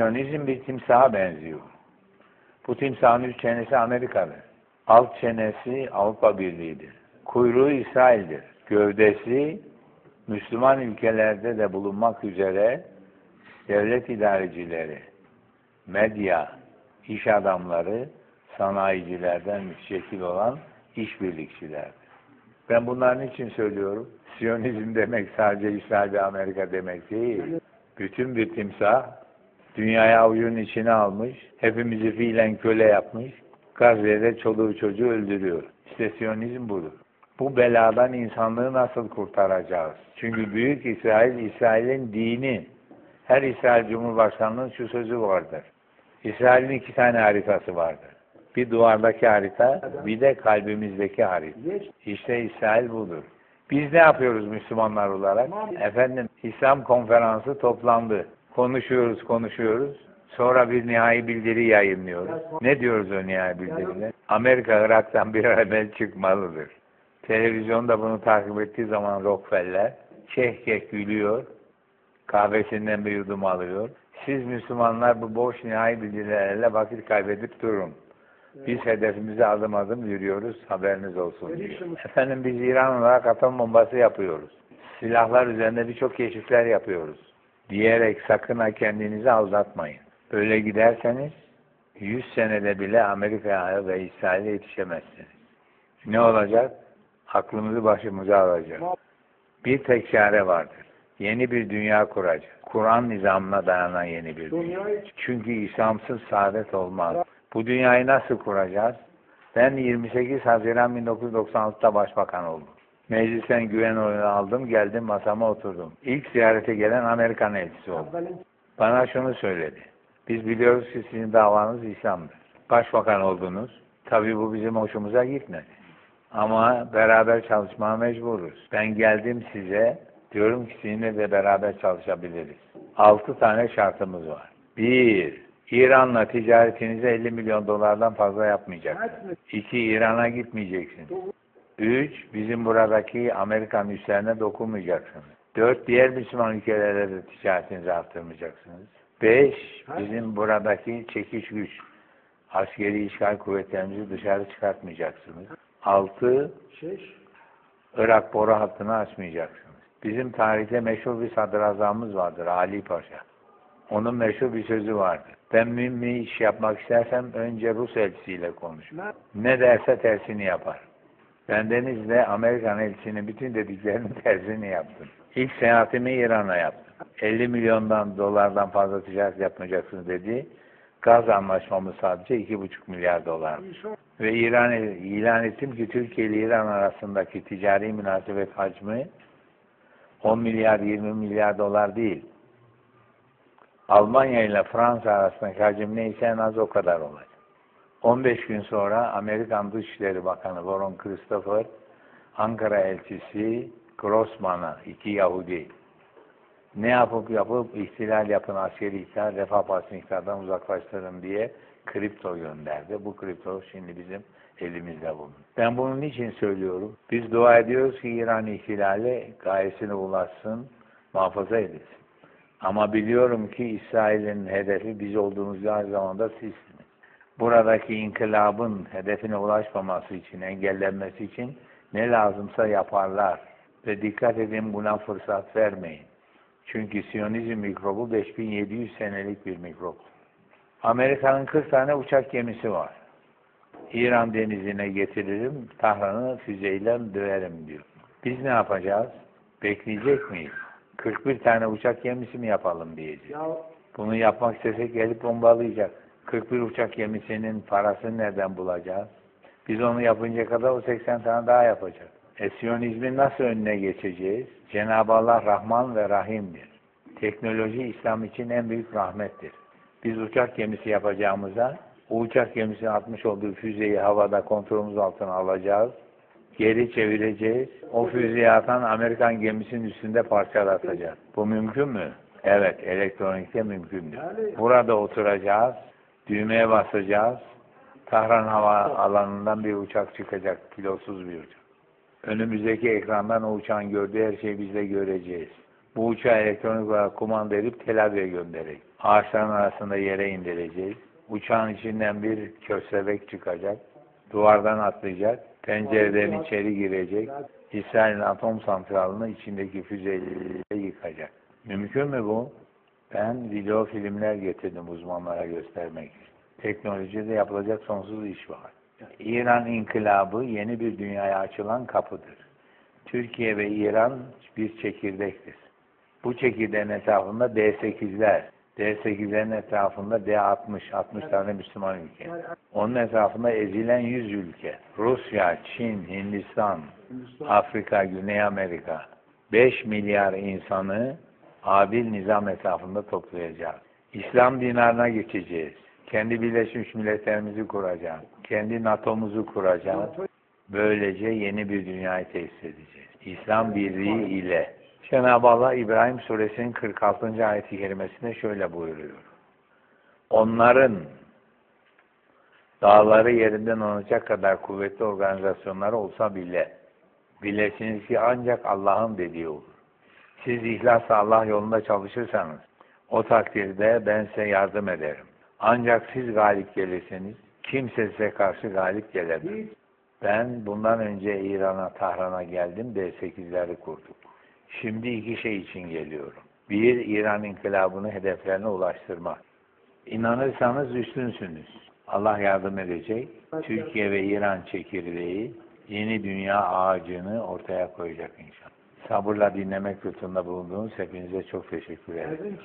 Siyonizm bir timsaha benziyor. Bu timsahın üst çenesi Amerika'dır. Alt çenesi Avrupa Birliği'dir. Kuyruğu İsrail'dir. Gövdesi Müslüman ülkelerde de bulunmak üzere devlet idarecileri, medya, iş adamları, sanayicilerden müteşekkil olan işbirlikçilerdir. Ben bunların için söylüyorum. Siyonizm demek sadece İsrail ve Amerika demek değil. Bütün bir timsah dünyayı avucunun içine almış, hepimizi fiilen köle yapmış, Gazze'de çoluğu çocuğu öldürüyor. İşte Siyonizm budur. Bu beladan insanlığı nasıl kurtaracağız? Çünkü Büyük İsrail, İsrail'in dini. Her İsrail Cumhurbaşkanı'nın şu sözü vardır. İsrail'in iki tane haritası vardır. Bir duvardaki harita, bir de kalbimizdeki harita. İşte İsrail budur. Biz ne yapıyoruz Müslümanlar olarak? Efendim İslam konferansı toplandı. Konuşuyoruz, konuşuyoruz. Sonra bir nihai bildiri yayınlıyoruz. Ne diyoruz o nihai bildiride? Amerika Irak'tan bir an evvel çıkmalıdır. Televizyonda bunu takip ettiği zaman Rockefeller keh gülüyor. Kahvesinden bir yudum alıyor. Siz Müslümanlar bu boş nihai bildirilerle vakit kaybedip durun. Biz hedefimize adım adım yürüyoruz, haberiniz olsun diyor. Efendim biz İran olarak atom bombası yapıyoruz. Silahlar üzerinde birçok keşifler yapıyoruz. Diyerek sakın ha kendinizi aldatmayın. Böyle giderseniz 100 senede bile Amerika'ya ve İsrail'e yetişemezsiniz. Ne olacak? Aklımızı başımıza alacak. Bir tek çare vardır. Yeni bir dünya kuracak. Kur'an nizamına dayanan yeni bir dünya. Çünkü İslamsız saadet olmaz. Bu dünyayı nasıl kuracağız? Ben 28 Haziran 1996'da başbakan oldum. Meclisten güven oyunu aldım, geldim masama oturdum. İlk ziyarete gelen Amerikan elçisi oldu. Bana şunu söyledi. Biz biliyoruz ki sizin davanız İslam'dır. Başbakan oldunuz. Tabii bu bizim hoşumuza gitmedi. Ama beraber çalışmaya mecburuz. Ben geldim size, diyorum ki sizinle de beraber çalışabiliriz. Altı tane şartımız var. Bir, İran'la ticaretinizi 50 milyon dolardan fazla yapmayacaksınız. İki, İran'a gitmeyeceksiniz. Üç, bizim buradaki Amerikan üslerine dokunmayacaksınız. Dört, diğer Müslüman ülkelerle de ticaretinizi arttırmayacaksınız. Beş, bizim buradaki çekiş güç, askeri işgal kuvvetlerimizi dışarı çıkartmayacaksınız. Altı, Irak boru hattını açmayacaksınız. Bizim tarihte meşhur bir sadrazamımız vardır, Ali Paşa. Onun meşhur bir sözü vardır. Ben mühim bir iş yapmak istersem önce Rus elçisiyle konuş. Ne derse tersini yapar. Ben Deniz'le Amerikan elçisinin bütün dediklerinin tersini yaptım. İlk seyahatimi İran'a yaptım. 50 milyondan dolardan fazla ticaret yapmayacaksınız dedi. Gaz anlaşmamız sadece 2,5 milyar dolar. Ve İran ilan ettim ki Türkiye ile İran arasındaki ticari münasebet hacmi 10 milyar 20 milyar dolar değil. Almanya ile Fransa arasındaki hacim neyse en az o kadar olacak. 15 gün sonra Amerikan Dışişleri Bakanı Warren Christopher, Ankara elçisi Grossman'a, iki Yahudi, ne yapıp yapıp ihtilal yapın, askeri ihtilal, refah partisi iktidardan uzaklaştırın diye kripto gönderdi. Bu kripto şimdi bizim elimizde bulun. Ben bunun için söylüyorum. Biz dua ediyoruz ki İran ihtilali gayesine ulaşsın, muhafaza edilsin. Ama biliyorum ki İsrail'in hedefi biz olduğumuz aynı zamanda sizsiniz. Buradaki inkılabın hedefine ulaşmaması için, engellenmesi için ne lazımsa yaparlar. Ve dikkat edin buna fırsat vermeyin. Çünkü Siyonizm mikrobu 5700 senelik bir mikrop. Amerika'nın 40 tane uçak gemisi var. İran denizine getiririm, Tahran'ı füzeyle döverim diyor. Biz ne yapacağız? Bekleyecek miyiz? 41 tane uçak gemisi mi yapalım diyeceğiz. Bunu yapmak istesek gelip bombalayacak. 41 uçak gemisinin parasını nereden bulacağız? Biz onu yapınca kadar o 80 tane daha yapacak. E nasıl önüne geçeceğiz? Cenab-ı Allah Rahman ve Rahim'dir. Teknoloji İslam için en büyük rahmettir. Biz uçak gemisi yapacağımıza o uçak gemisi atmış olduğu füzeyi havada kontrolümüz altına alacağız. Geri çevireceğiz. O füzeyi atan Amerikan gemisinin üstünde parçalatacağız. Bu mümkün mü? Evet, elektronikte mümkündür. Burada oturacağız, düğmeye basacağız. Tahran hava alanından bir uçak çıkacak, pilotsuz bir uçak. Önümüzdeki ekrandan o uçağın gördüğü her şeyi biz de göreceğiz. Bu uçağı elektronik olarak kumanda edip Tel Aviv'e gönderecek. Ağaçların arasında yere indireceğiz. Uçağın içinden bir köstebek çıkacak. Duvardan atlayacak. Pencereden içeri girecek. İsrail'in atom santralını içindeki füzeyle yıkacak. Mümkün mü bu? Ben video filmler getirdim uzmanlara göstermek için. Teknolojide yapılacak sonsuz iş var. İran inkılabı yeni bir dünyaya açılan kapıdır. Türkiye ve İran bir çekirdektir. Bu çekirdeğin etrafında D8'ler, D8'lerin etrafında D60, 60 tane Müslüman ülke. Onun etrafında ezilen 100 ülke. Rusya, Çin, Hindistan, Afrika, Güney Amerika. 5 milyar insanı adil nizam etrafında toplayacağız. İslam dinarına geçeceğiz. Kendi Birleşmiş Milletlerimizi kuracağız. Kendi NATO'muzu kuracağız. Böylece yeni bir dünyayı tesis edeceğiz. İslam birliği ile. Cenab-ı Allah İbrahim suresinin 46. ayeti kerimesinde şöyle buyuruyor. Onların dağları yerinden alacak kadar kuvvetli organizasyonları olsa bile bilesiniz ki ancak Allah'ın dediği olur. Siz ihlasla Allah yolunda çalışırsanız o takdirde ben size yardım ederim. Ancak siz galip gelirseniz kimse size karşı galip gelemez. Ben bundan önce İran'a, Tahran'a geldim, D8'leri kurduk. Şimdi iki şey için geliyorum. Bir, İran inkılabını hedeflerine ulaştırmak. İnanırsanız üstünsünüz. Allah yardım edecek. Türkiye ve İran çekirdeği yeni dünya ağacını ortaya koyacak inşallah. Sabırla dinlemek lütfunda bulunduğunuz hepinize çok teşekkür ederim.